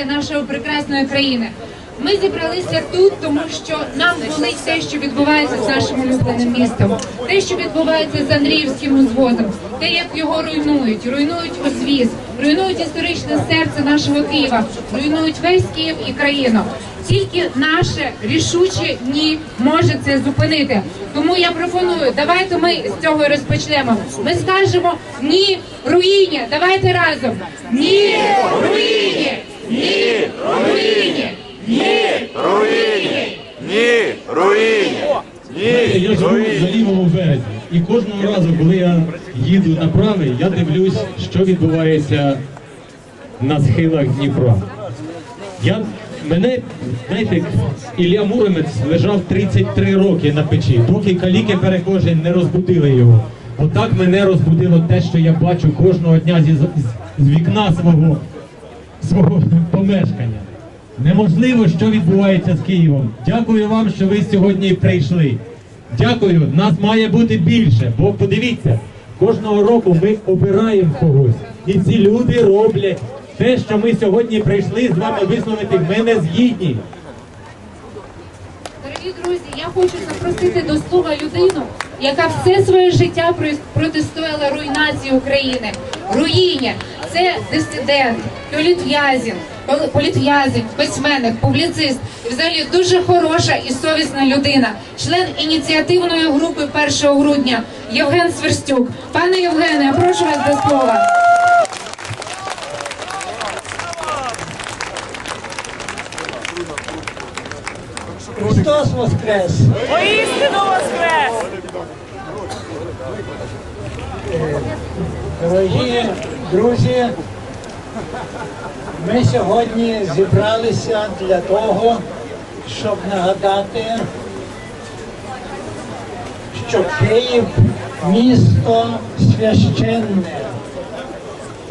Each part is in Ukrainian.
свята нашої прекрасної країни. Ми зібралися тут, тому що нам болить те, що відбувається з нашим улюбленим містом, те, що відбувається з Андріївським узвозом, те, як його руйнують, руйнують освіз, руйнують історичне серце нашого Києва, руйнують весь Київ і країну. Тільки наше рішуче ні може це зупинити. Тому я пропоную, давайте ми з цього розпочнемо. Ми скажемо ні руїні. Давайте разом. Ні руїні! Ні руїні! Ні Руїні! Ні! Руїні! Ні! Я живу за лівому березі. І кожного разу, коли я їду на правий, я дивлюсь, що відбувається на схилах Дніпра. Я, мене, знаєте, Ілля Муромець лежав 33 роки на печі, доки каліки перехожі не розбудили його. Отак мене розбудило те, що я бачу кожного дня зі, з вікна свого, свого помешкання. Неможливо, що відбувається з Києвом. Дякую вам, що ви сьогодні прийшли. Дякую, нас має бути більше, бо подивіться, кожного року ми обираємо когось. І ці люди роблять те, що ми сьогодні прийшли з вами висловити. Ми не згідні. Дорогі друзі, я хочу запросити до слова людину, яка все своє життя про- протистояла руйнації України. Руїні це дисидент, політв'язень, політв'язень, письменник, публіцист і взагалі дуже хороша і совісна людина, член ініціативної групи 1 грудня Євген Сверстюк. Пане Євгене, я прошу вас до слова. Христос Воскрес! Воістину воскрес! Дорогі друзі, ми сьогодні зібралися для того, щоб нагадати, що Київ місто священне.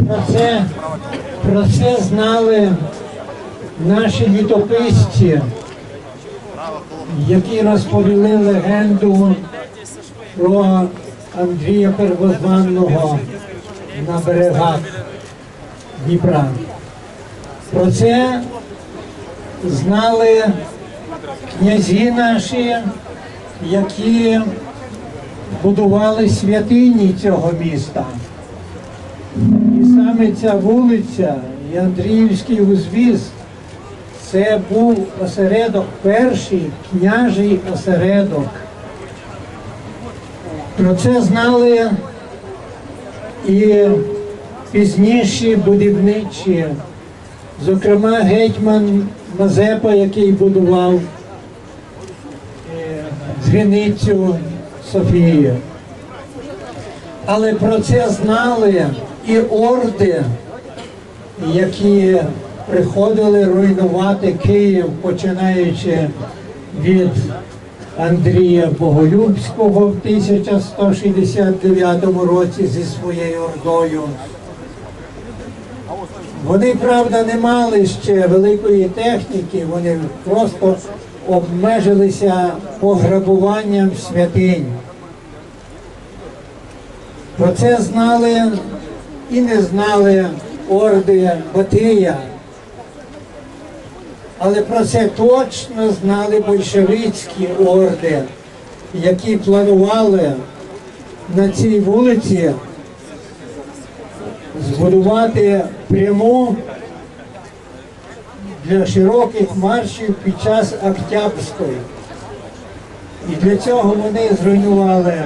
Про це, про це знали наші літописці, які розповіли легенду про Андрія Первозванного на берегах Дніпра. Про це знали князі наші, які будували святині цього міста. І саме ця вулиця і Андріївський узвіз це був осередок, перший княжий осередок. Про це знали і пізніші будівничі, зокрема гетьман Мазепа, який будував е, дзвіницю Софії. Але про це знали і орди, які приходили руйнувати Київ, починаючи від Андрія Боголюбського в 1169 році зі своєю ордою. Вони, правда, не мали ще великої техніки, вони просто обмежилися пограбуванням святинь. Про це знали і не знали орди Батия. Але про це точно знали большевицькі орди, які планували на цій вулиці збудувати пряму для широких маршів під час Октябрської. І для цього вони зруйнували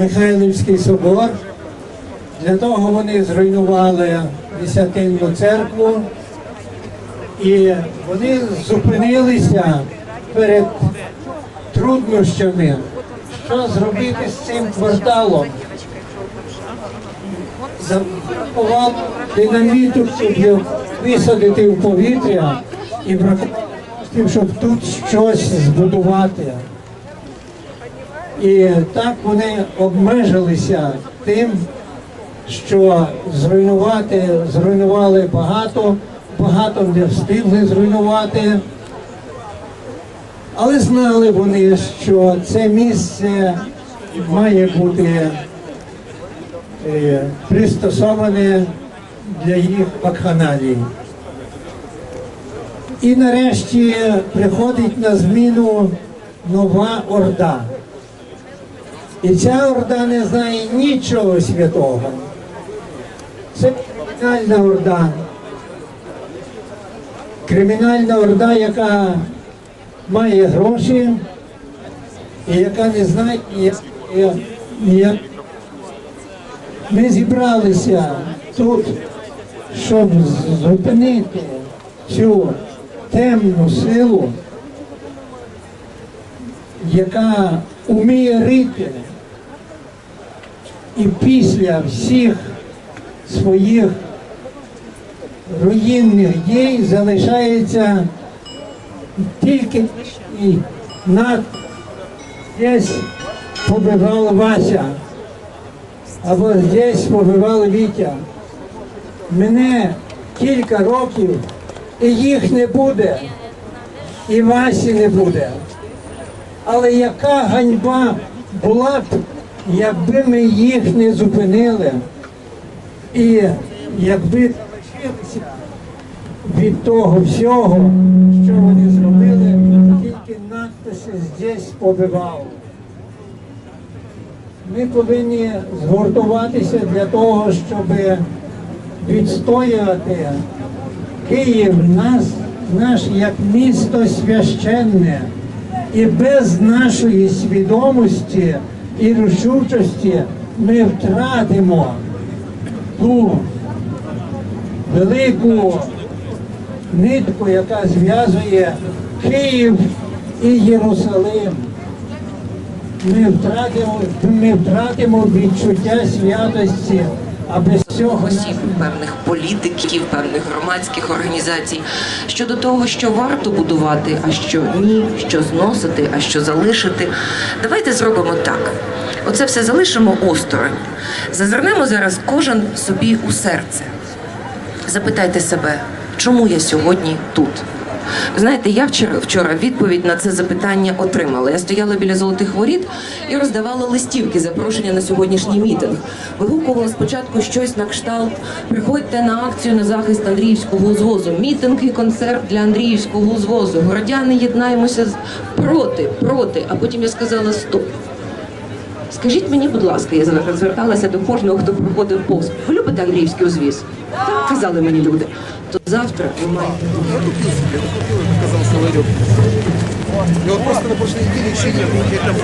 Михайлівський собор, для того вони зруйнували Десятинну церкву. І вони зупинилися перед труднощами, що зробити з цим кварталом. Запакував динаміту, щоб висадити в повітря і бракувало, щоб тут щось збудувати. І так вони обмежилися тим, що зруйнувати, зруйнували багато, багато не встигли зруйнувати. Але знали вони, що це місце має бути е, пристосоване для їх вакханалій. І нарешті приходить на зміну нова орда. І ця орда не знає нічого святого. Це кримінальна орда. Кримінальна орда, яка має гроші і яка не знає ніяк. Ми зібралися тут, щоб зупинити цю темну силу, яка вміє рити і після всіх своїх руїнних дій залишається тільки і над десь побивав Вася, або десь побивав Вітя. Мене кілька років і їх не буде, і Васі не буде. Але яка ганьба була б, якби ми їх не зупинили і якби навчилися від того всього, що вони зробили, тільки надписи здесь побивав. Ми повинні згуртуватися для того, щоб відстоювати Київ нас, наш як місто священне. І без нашої свідомості і рішучості ми втратимо ту велику нитку, яка зв'язує Київ і Єрусалим. Ми втратимо, ми втратимо відчуття святості, а без цього осіб, певних політиків, певних громадських організацій щодо того, що варто будувати, а що ні, що зносити, а що залишити. Давайте зробимо так. Оце все залишимо осторонь. Зазирнемо зараз кожен собі у серце. Запитайте себе, чому я сьогодні тут? Знаєте, я вчора вчора відповідь на це запитання отримала. Я стояла біля золотих воріт і роздавала листівки запрошення на сьогоднішній мітинг. Вигукувала спочатку щось на кшталт. Приходьте на акцію на захист Андріївського узвозу. Мітинг і концерт для Андріївського узвозу. Городяни єднаємося проти, проти. А потім я сказала стоп. Скажіть мені, будь ласка, я звер- зверталася до кожного, хто проходив повз. Ви любите Андріївський узвіз? Так, казали мені люди. То завтра ви маєте Соловьев. Вот просто на прошлой неделе еще не было каких-то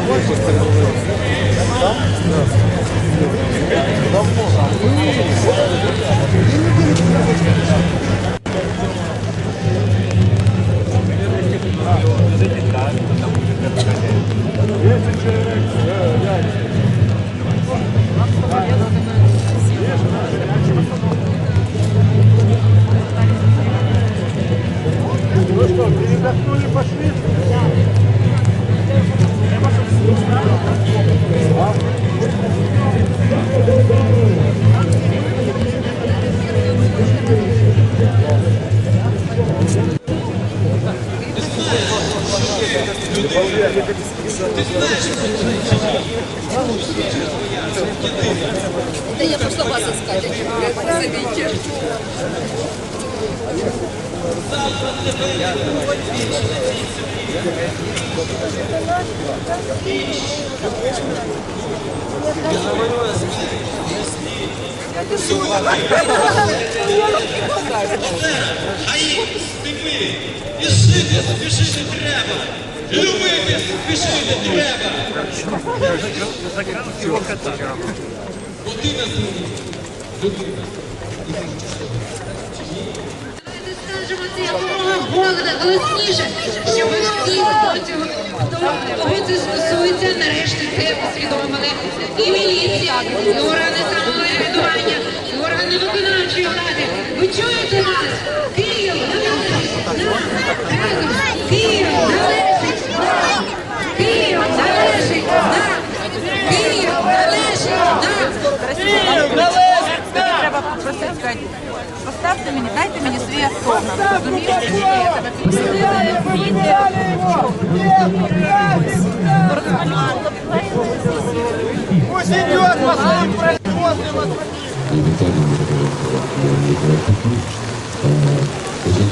А їх степи. І жити спішити треба. Любити спішити треба. Скажемо це якомога голода, голосніше, щоб всі, кого це стосується, нарешті це усвідомили. І міліція, і органи самоврядування, і органи виконавчої влади. Ви чуєте нас? Київ належить нам. Київ належить нам. Київ належить нам. Київ належить нам. Тобі треба попросити сказати, поставте мені, дайте мені свій автограф. Розумієш, що я тебе Пусть идет по своим производствам. Очень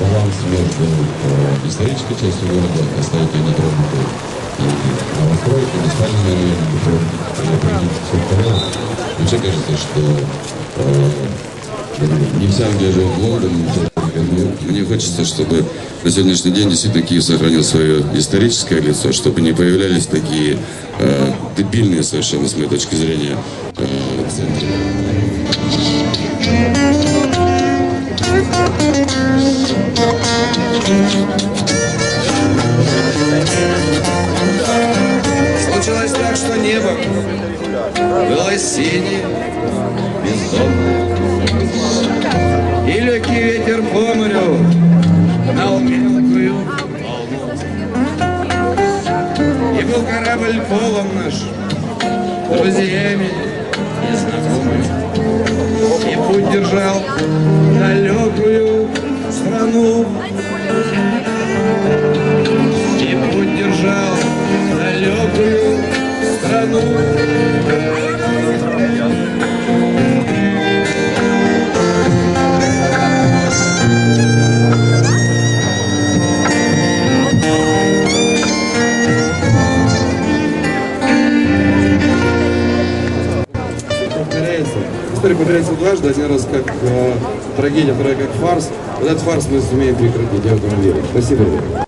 баланс между э, исторической частью города, оставить ее нетронутой, и новостройками, спальными районами, проводить все порядок. Вообще кажется, что э, не вся Англия живет в Лондоне. Мне хочется, чтобы на сегодняшний день действительно Киев сохранил свое историческое лицо, чтобы не появлялись такие э, дебильные совершенно, с моей точки зрения, э, центры. Случилось так, что небо было синее, бездомное. Ветер по морю гнал мелкую волну. И был корабль полон наш друзьями и знакомыми. И путь держал далекую страну. И путь держал далекую страну. История повторяется дважды, один раз как э, трагедия, второй как фарс. Вот этот фарс мы сумеем прекратить, я в этом верю. Спасибо. ребята.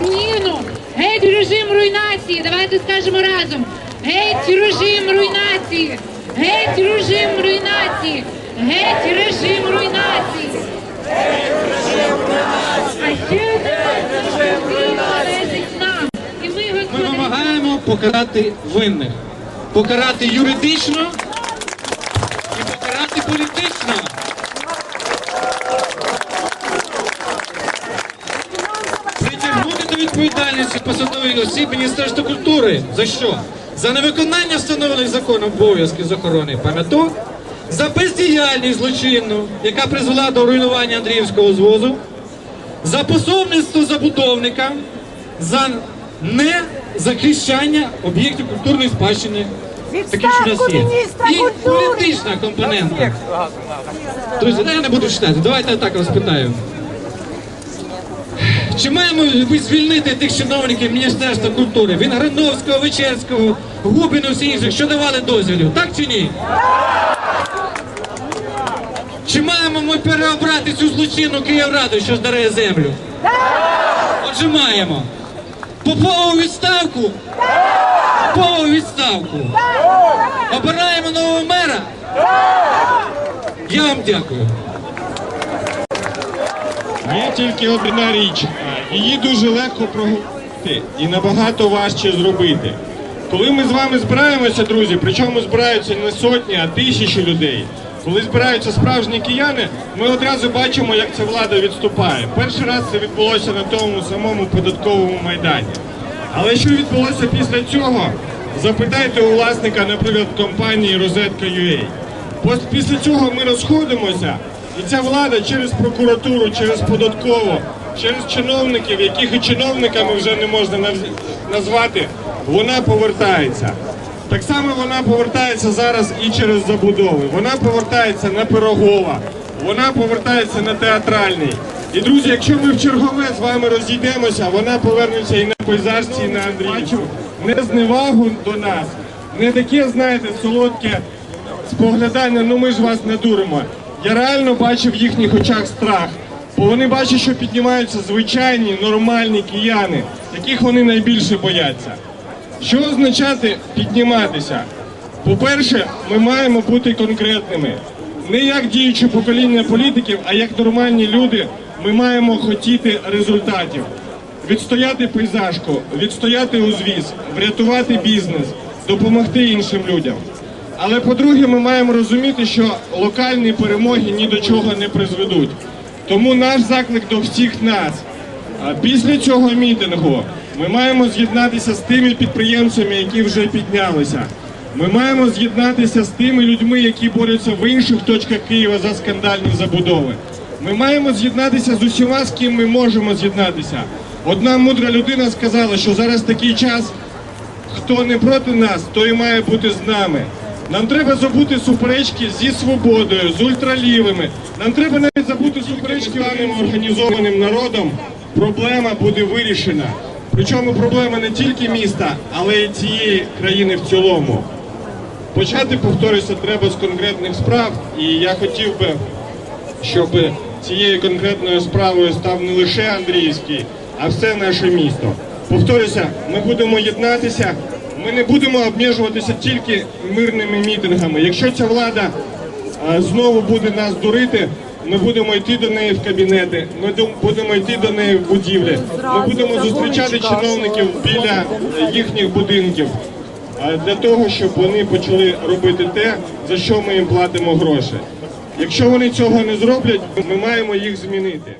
Руїну! Геть режим руйнації! Давайте скажемо разом! Геть режим руйнації! Геть режим руйнації! Геть режим руйнації! А ще режим належить нам! І ми, Ми Господи, вимагаємо покарати винних. Покарати юридично і покарати. Притягнути до відповідальності посадових осіб Міністерства культури. За що? За невиконання встановлених законом обов'язків з охорони пам'яток, за бездіяльність злочинну, яка призвела до руйнування Андріївського звозу, за пособництво забудовника, за незахищання об'єктів культурної спадщини. Таке, що в нас є. І політична компонента. Друзі, я не буду читати. Давайте я так розпитаю. Чи маємо ви звільнити тих чиновників Міністерства культури? Вінграновського, Вечерського, Губіна, всіх інших, що давали дозвілів? Так чи ні? Чи маємо ми переобрати цю злочинну Київраду, що здаре землю? Отже, маємо. Попову відставку? Попову відставку. Обираємо нового мера? Я вам дякую. Є тільки одна річ. Її дуже легко проговорити і набагато важче зробити. Коли ми з вами збираємося, друзі, причому збираються не сотні, а тисячі людей. Коли збираються справжні кияни, ми одразу бачимо, як ця влада відступає. Перший раз це відбулося на тому самому податковому майдані. Але що відбулося після цього? Запитайте у власника, наприклад, компанії Розетка.UA. Пос- Після цього ми розходимося, і ця влада через прокуратуру, через податкову, через чиновників, яких і чиновниками вже не можна назвати, вона повертається. Так само вона повертається зараз і через забудови. Вона повертається на Пирогова, вона повертається на театральний. І друзі, якщо ми в чергове з вами розійдемося, вона повернеться і на пейзажці, і на Андрійчу. Не зневагу до нас, не таке, знаєте, солодке споглядання, ну ми ж вас не дуримо. Я реально бачив в їхніх очах страх, бо вони бачать, що піднімаються звичайні, нормальні кияни, яких вони найбільше бояться. Що означати підніматися? По-перше, ми маємо бути конкретними. Не як діюче покоління політиків, а як нормальні люди, ми маємо хотіти результатів. Відстояти пейзажку, відстояти узвіз, врятувати бізнес, допомогти іншим людям. Але по-друге, ми маємо розуміти, що локальні перемоги ні до чого не призведуть. Тому наш заклик до всіх нас. Після цього мітингу ми маємо з'єднатися з тими підприємцями, які вже піднялися. Ми маємо з'єднатися з тими людьми, які борються в інших точках Києва за скандальні забудови. Ми маємо з'єднатися з усіма, з ким ми можемо з'єднатися. Одна мудра людина сказала, що зараз такий час, хто не проти нас, той має бути з нами. Нам треба забути суперечки зі свободою, з ультралівими, Нам треба навіть забути суперечки даним організованим народом. Проблема буде вирішена. Причому проблема не тільки міста, але й цієї країни в цілому. Почати, повторюся, треба з конкретних справ, і я хотів би, щоб цією конкретною справою став не лише Андріївський, а все наше місто. Повторюся, ми будемо єднатися, ми не будемо обмежуватися тільки мирними мітингами. Якщо ця влада знову буде нас дурити, ми будемо йти до неї в кабінети, ми будемо йти до неї в будівлі, ми будемо зустрічати чиновників біля їхніх будинків а, для того, щоб вони почали робити те, за що ми їм платимо гроші. Якщо вони цього не зроблять, ми маємо їх змінити.